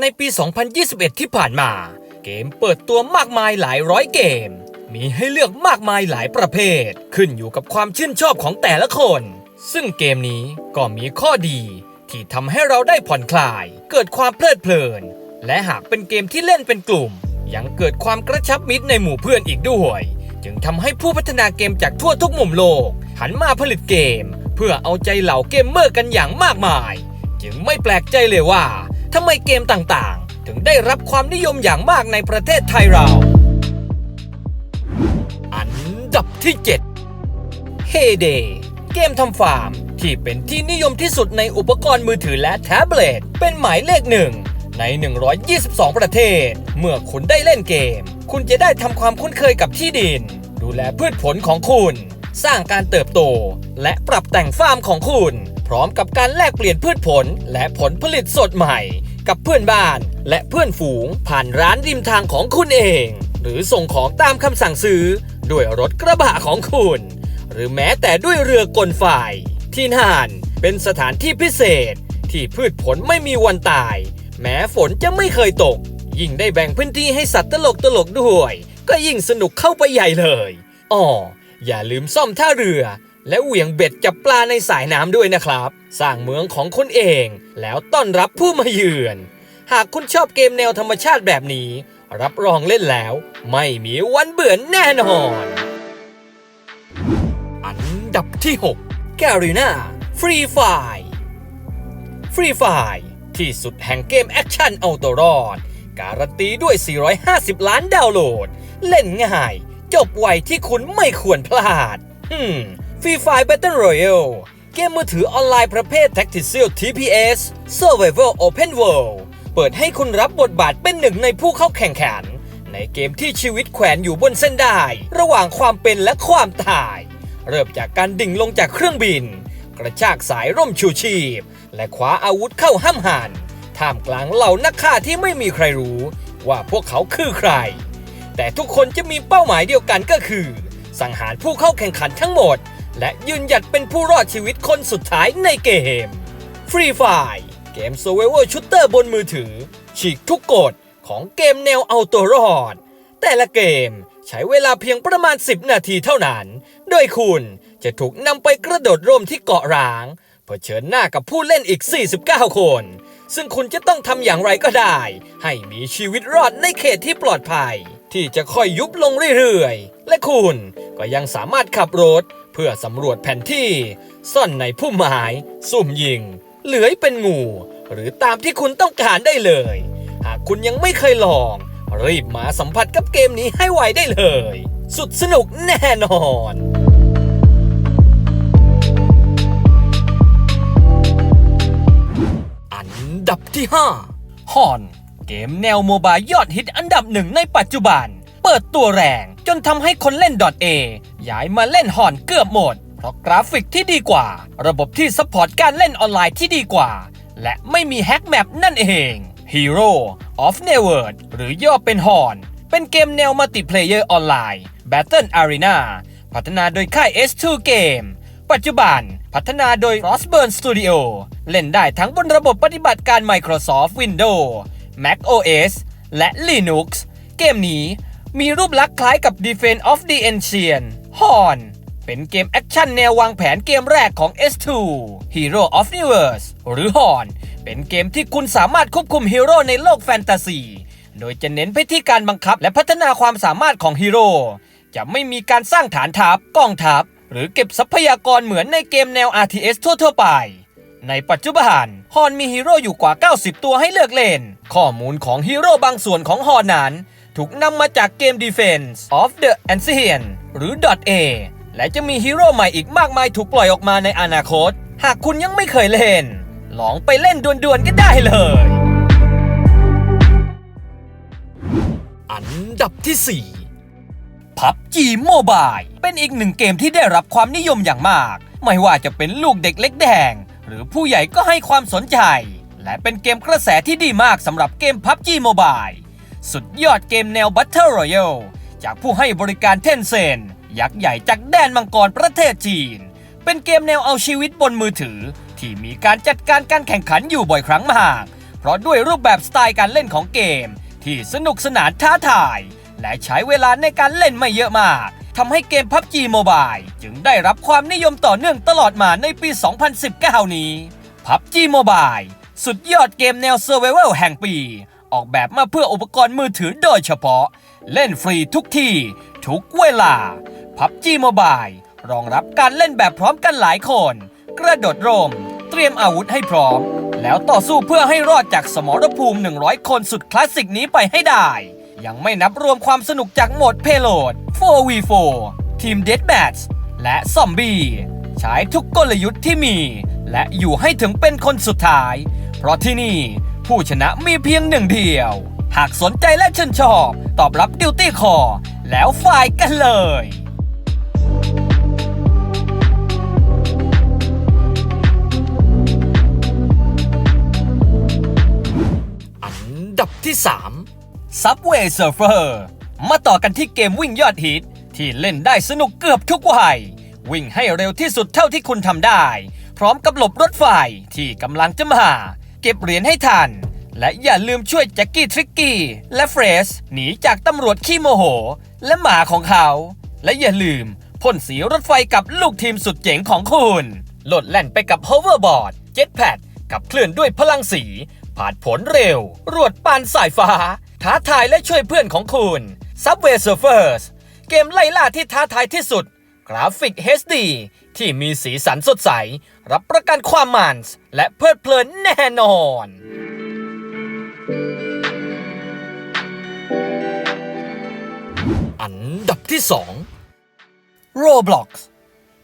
ในปี 2021 ที่ผ่านมา เกมเปิดตัวมากมายหลายร้อยเกม มีให้เลือกมากมายหลายประเภท ขึ้นอยู่กับความชื่นชอบของแต่ละคน ซึ่งเกมนี้ก็มีข้อดี ที่ทำให้เราได้ผ่อนคลาย เกิดความเพลิดเพลิน และหากเป็นเกมที่เล่นเป็นกลุ่ม ยังเกิดความกระชับมิตรในหมู่เพื่อนอีกด้วย จึงทำให้ผู้พัฒนาเกมจากทั่วทุกมุมโลก หันมาผลิตเกม เพื่อเอาใจเหล่าเกมเมอร์กันอย่างมากมาย จึงไม่แปลกใจเลยว่า ทำไมเกมต่างๆ ถึงได้รับความนิยมอย่างมากในประเทศไทยเรา อันดับที่ 7 Heyday เกมทำฟาร์มที่เป็นที่นิยมที่สุดในอุปกรณ์มือถือและแท็บเล็ต เป็นหมายเลขหนึ่งใน 122 ประเทศ เมื่อคุณได้เล่นเกม คุณจะได้ทำความคุ้นเคยกับที่ดิน ดูแลพืชผลของคุณ สร้างการเติบโต และปรับแต่งฟาร์มของคุณ พร้อมกับการแลกเปลี่ยนพืชผลและผลผลิตสดใหม่ กับเพื่อนบ้าน และเพื่อนฝูง ผ่านร้านริมทางของคุณเอง หรือส่งของตามคำสั่งซื้อ ด้วยรถกระบะของคุณ หรือแม้แต่ด้วยเรือกลฝ่าย ที่น่านเป็นสถานที่พิเศษ ที่พืชผลไม่มีวันตาย แม้ฝนจะไม่เคยตก ยิ่งได้แบ่งพื้นที่ให้สัตว์ตลกตลกด้วย ก็ยิ่งสนุกเข้าไปใหญ่เลยอ๋ออย่าลืมซ่อมท่าเรือ และเหวี่ยงเบ็ดจับปลาในสายน้ำด้วยนะครับ สร้างเมืองของคุณเอง แล้วต้อนรับผู้มาเยือน หากคุณชอบเกมแนวธรรมชาติแบบนี้ รับรองเล่นแล้ว ไม่มีวันเบื่อแน่นอน อันดับที่ 6 g a r i n a Free Fire Free Fire ที่สุดแห่งเกมแอคชั่นเอาตัวรอด การันตีด้วย 450 ล้านดาวน์โหลด เล่นง่าย จบไวที่คุณไม่ควรพลาด อืม Free Fire Battle Royale เกมมือถือออนไลน์ประเภท Tactical TPS Survival Open World เปิดให้คุณรับบทบาทเป็นหนึ่งในผู้เข้าแข่งขัน ในเกมที่ชีวิตแขวนอยู่บนเส้นได้ระหว่างความเป็นและความตาย เริ่มจากการดิ่งลงจากเครื่องบิน กระชากสายร่มชูชีพ และคว้าอาวุธเข้าห้ามหันท่ามกลางเหล่านักฆ่าที่ไม่มีใครรู้ว่าพวกเขาคือใคร แต่ทุกคนจะมีเป้าหมายเดียวกันก็คือ สังหารผู้เข้าแข่งขันทั้งหมด และยืนหยัดเป็นผู้รอดชีวิตคนสุดท้ายในเกม Free Fire เกม Survival Shooter บนมือถือ ฉีกทุกกฎของเกมแนวเอาตัวรอด แต่ละเกมใช้เวลาเพียงประมาณ 10 นาทีเท่านั้น โดยคุณจะถูกนำไปกระโดดร่มที่เกาะร้างเผชิญหน้ากับผู้เล่นอีก 49 คน ซึ่งคุณจะต้องทำอย่างไรก็ได้ ให้มีชีวิตรอดในเขตที่ปลอดภัย ที่จะค่อยยุบลงเรื่อยๆ และคุณก็ยังสามารถขับรถ พื่อสำรวจแผนที่ซ่อนในพุ่มไม้สุ่มยิง เหลือยเป็นงู หรือตามที่คุณต้องการได้เลย หากคุณยังไม่เคยลอง รีบมาสัมผัสกับเกมนี้ให้ไวได้เลย สุดสนุกแน่นอนอันดับที่ 5 ฮอน เกมแนวโมบายยอดฮิตอันดับหนึ่งในปัจจุบัน เปิดตัวแรงจนทำให้คนเล่น .A ย้ายมาเล่นฮอนเกือบหมด เพราะกราฟิกที่ดีกว่า ระบบที่ซัพพอร์ตการเล่นออนไลน์ที่ดีกว่า และไม่มีแฮกแมปนั่นเอง Hero of n e v e r หรือย่อเป็นฮอนเป็นเกมแนวมัลติเพลเยอร์ออนไลน์ Battle Arena พัฒนาโดยค่าย S2 Game ปัจจุบันพัฒนาโดย Crossburn Studio เล่นได้ทั้งบนระบบปฏิบัติการ Microsoft Windows Mac OS และ Linux เกมนี้มีรูปลักษณ์คล้ายกับ Defense of the Ancient Horn เป็นเกมแอคชั่นแนววางแผนเกมแรกของ S2 Hero of Universe หรือ Horn เป็นเกมที่คุณสามารถควบคุมฮีโร่ในโลกแฟนตาซี โดยจะเน้นไปที่การบังคับและพัฒนาความสามารถของฮีโร่ จะไม่มีการสร้างฐานทัพกองทัพ หรือเก็บทรัพยากรเหมือนในเกมแนว RTS ทั่วๆไปในปัจจุบันฮอนมีฮีโร่อยู่กว่า 90 ตัวให้เลือกเล่น ข้อมูลของฮีโร่บางส่วนของฮอนนั้น ถูกนำมาจากเกม Defense of the Ancient หรือ .A และจะมีฮีโร่ใหม่อีกมากมายถูกปล่อยออกมาในอนาคต หากคุณยังไม่เคยเล่น ลองไปเล่นด่วนๆก็ได้เลย อันดับที่ 4 PUBG Mobile เป็นอีกหนึ่งเกมที่ได้รับความนิยมอย่างมาก ไม่ว่าจะเป็นลูกเด็กเล็กแดง หรือผู้ใหญ่ก็ให้ความสนใจ และเป็นเกมกระแสที่ดีมากสำหรับเกม PUBG Mobile สุดยอดเกมแนว Battle Royale จากผู้ให้บริการเทนเซนยักษ์ใหญ่จากแดนมังกรประเทศจีน เป็นเกมแนวเอาชีวิตบนมือถือ ที่มีการจัดการการแข่งขันอยู่บ่อยครั้งมาก เพราะด้วยรูปแบบสไตล์การเล่นของเกม ที่สนุกสนานท้าทาย และใช้เวลาในการเล่นไม่เยอะมากทำให้เกม PUBG Mobile จึงได้รับความนิยมต่อเนื่องตลอดมาในปี 2019 นี้ PUBG Mobile สุดยอดเกมแนว Survival แห่งปี ออกแบบมาเพื่ออุปกรณ์มือถือโดยเฉพาะ เล่นฟรีทุกที่ ทุกเวลา PUBG Mobile รองรับการเล่นแบบพร้อมกันหลายคน กระโดดร่ม เตรียมอาวุธให้พร้อม แล้วต่อสู้เพื่อให้รอดจากสมรภูมิ 100 คนสุดคลาสสิกนี้ไปให้ได้ ยังไม่นับรวมความสนุกจากโหมด Payload 4v4 ทีม Deathmatch และซอมบี้ใช้ทุกกลยุทธ์ที่มี และอยู่ให้ถึงเป็นคนสุดท้าย เพราะที่นี่ ผู้ชนะมีเพียงหนึ่งเดียว หากสนใจและชื่นชอบ ตอบรับ Duty Call แล้วฝ่ายกันเลยอันดับที่ 3 Subway Surfer มาต่อกันที่เกมวิ่งยอดฮิต ที่เล่นได้สนุกเกือบทุกวัย วิ่งให้เร็วที่สุดเท่าที่คุณทำได้ พร้อมกับหลบรถไฟที่กำลังจะมา เก็บเหรียญให้ทัน และอย่าลืมช่วยแจ็คกี้ทริกกี้ และเฟรชหนีจากตำรวจขี้โมโห และหมาของเขา และอย่าลืมพ่นสีรถไฟกับลูกทีมสุดเจ๋งของคุณโหลดแล่นไปกับ hoverboard jetpack กับเคลื่อนด้วยพลังสี ผ่านผลเร็ว รวดปานสายฟ้า ท้าทายและช่วยเพื่อนของคุณ Subway Surfers เกมไล่ล่าที่ท้าทายที่สุด กราฟิก HD ที่มีสีสันสดใส รับประกันความมันและเพลิดเพลินแน่นอน อันดับที่ 2 Roblox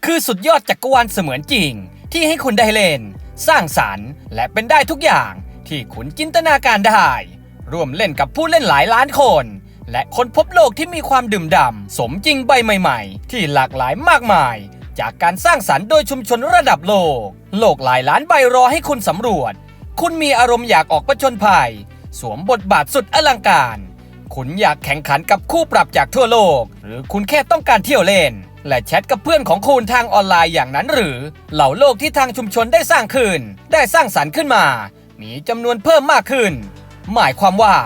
คือสุดยอดจักรวาลเสมือนจริง ที่ให้คุณได้เล่น สร้างสรรค์ และเป็นได้ทุกอย่างที่คุณจินตนาการได้ ร่วมเล่นกับผู้เล่นหลายล้านคน และคนพบโลกที่มีความดื่มด่ำสมจริงใบใหม่ ๆ ที่หลากหลายมากมาย จากการสร้างสรรค์โดยชุมชนระดับโลก โลกหลายล้านใบรอให้คุณสำรวจ คุณมีอารมณ์อยากออกประชนภัย สวมบทบาทสุดอลังการ คุณอยากแข่งขันกับคู่ปรับจากทั่วโลก หรือคุณแค่ต้องการเที่ยวเล่น และแชทกับเพื่อนของคุณทางออนไลน์อย่างนั้นหรือ เหล่าโลกที่ทางชุมชนได้สร้างขึ้น ได้สร้างสรรค์ขึ้นมา มีจำนวนเพิ่มมากขึ้น หมายความว่า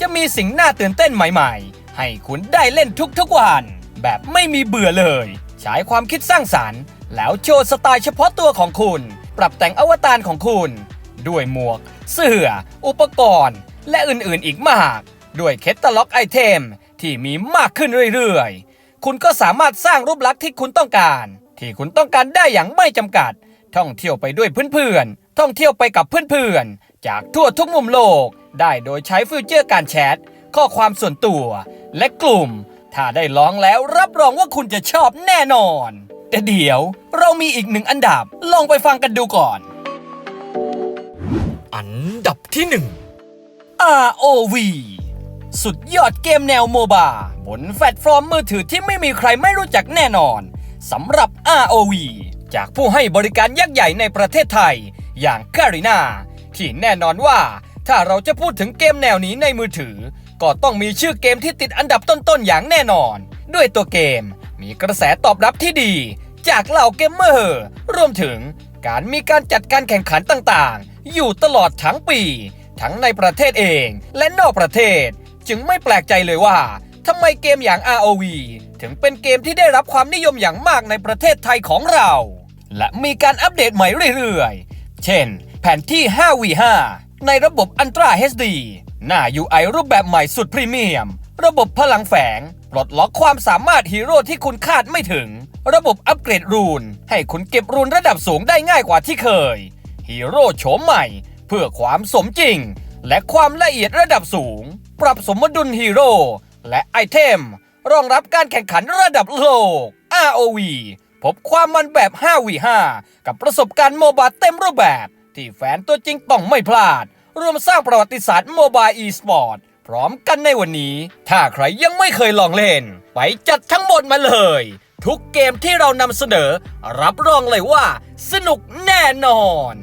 จะมีสิ่งน่าตื่นเต้นใหม่ ๆ ให้คุณได้เล่นทุกๆวัน แบบไม่มีเบื่อเลย ใช้ความคิดสร้างสรรค์ แล้วโชว์สไตล์เฉพาะตัวของคุณ ปรับแต่งอวตารของคุณ ด้วยหมวก เสื้อ อุปกรณ์ และอื่นๆอีกมาก ด้วยเคตตาล็อกไอเทม ที่มีมากขึ้นเรื่อยๆ คุณก็สามารถสร้างรูปลักษณ์ที่คุณต้องการ ที่คุณต้องการได้อย่างไม่จำกัด ท่องเที่ยวไปด้วยเพื่อนๆท่องเที่ยวไปกับเพื่อนๆจากทั่วทุกมุมโลก ได้โดยใช้ฟิวเจอร์การแชทข้อความส่วนตัว และกลุ่ม ถ้าได้ลองแล้วรับรองว่าคุณจะชอบแน่นอน แต่เดี๋ยวเรามีอีกหนึ่งอันดับ ลองไปฟังกันดูก่อน อันดับที่หนึ่ง ROV สุดยอดเกมแนวโมบาบนแพลตฟอร์มมือถือที่ไม่มีใครไม่รู้จักแน่นอนสำหรับ ROV จากผู้ให้บริการยักษ์ใหญ่ในประเทศไทย อย่างการีนาที่แน่นอนว่าถ้าเราจะพูดถึงเกมแนวนี้ในมือถือ ก็ต้องมีชื่อเกมที่ติดอันดับต้นๆอย่างแน่นอน ด้วยตัวเกมมีกระแสตอบรับที่ดี จากเหล่าเกมเมอร์รวมถึงการมีการจัดการแข่งขันต่างๆ อยู่ตลอดทั้งปี ทั้งในประเทศเองและนอกประเทศ จึงไม่แปลกใจเลยว่าทำไมเกมอย่าง ROV ถึงเป็นเกมที่ได้รับความนิยมอย่างมากในประเทศไทยของเรา และมีการอัปเดตใหม่เรื่อยๆ เช่น แผนที่ 5v5 ในระบบ Ultra HD หน้า UI รูปแบบใหม่สุดพรีเมียม ระบบพลังแฝง ปลดล็อกความสามารถฮีโร่ที่คุณคาดไม่ถึง ระบบอัปเกรดรูน ให้คุณเก็บรูนระดับสูงได้ง่ายกว่าที่เคย ฮีโร่โฉมใหม่ เพื่อความสมจริง และความละเอียดระดับสูง ปรับสมดุลฮีโร่และไอเทม รองรับการแข่งขันระดับโลก ROV พบความมันแบบ 5v5 กับประสบการณ์โมบาเต็มรูปแบบ ที่แฟนตัวจริงต้องไม่พลาด ร่วมสร้างประวัติศาสตร์โมบายอีสปอร์ตพร้อมกันในวันนี้ ถ้าใครยังไม่เคยลองเล่น ไปจัดทั้งหมดมาเลย ทุกเกมที่เรานำเสนอ รับรองเลยว่า สนุกแน่นอน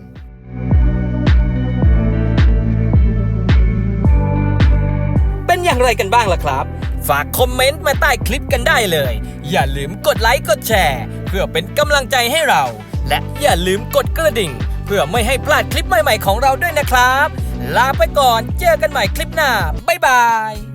เป็นอย่างไรกันบ้างล่ะครับ ฝากคอมเมนต์มาใต้คลิปกันได้เลย อย่าลืมกดไลค์กดแชร์ เพื่อเป็นกำลังใจให้เรา และอย่าลืมกดกระดิ่ง เพื่อไม่ให้พลาดคลิปใหม่ ๆ ของเราด้วยนะครับ ลาไปก่อนเจอกันใหม่คลิปหน้า บ๊ายบาย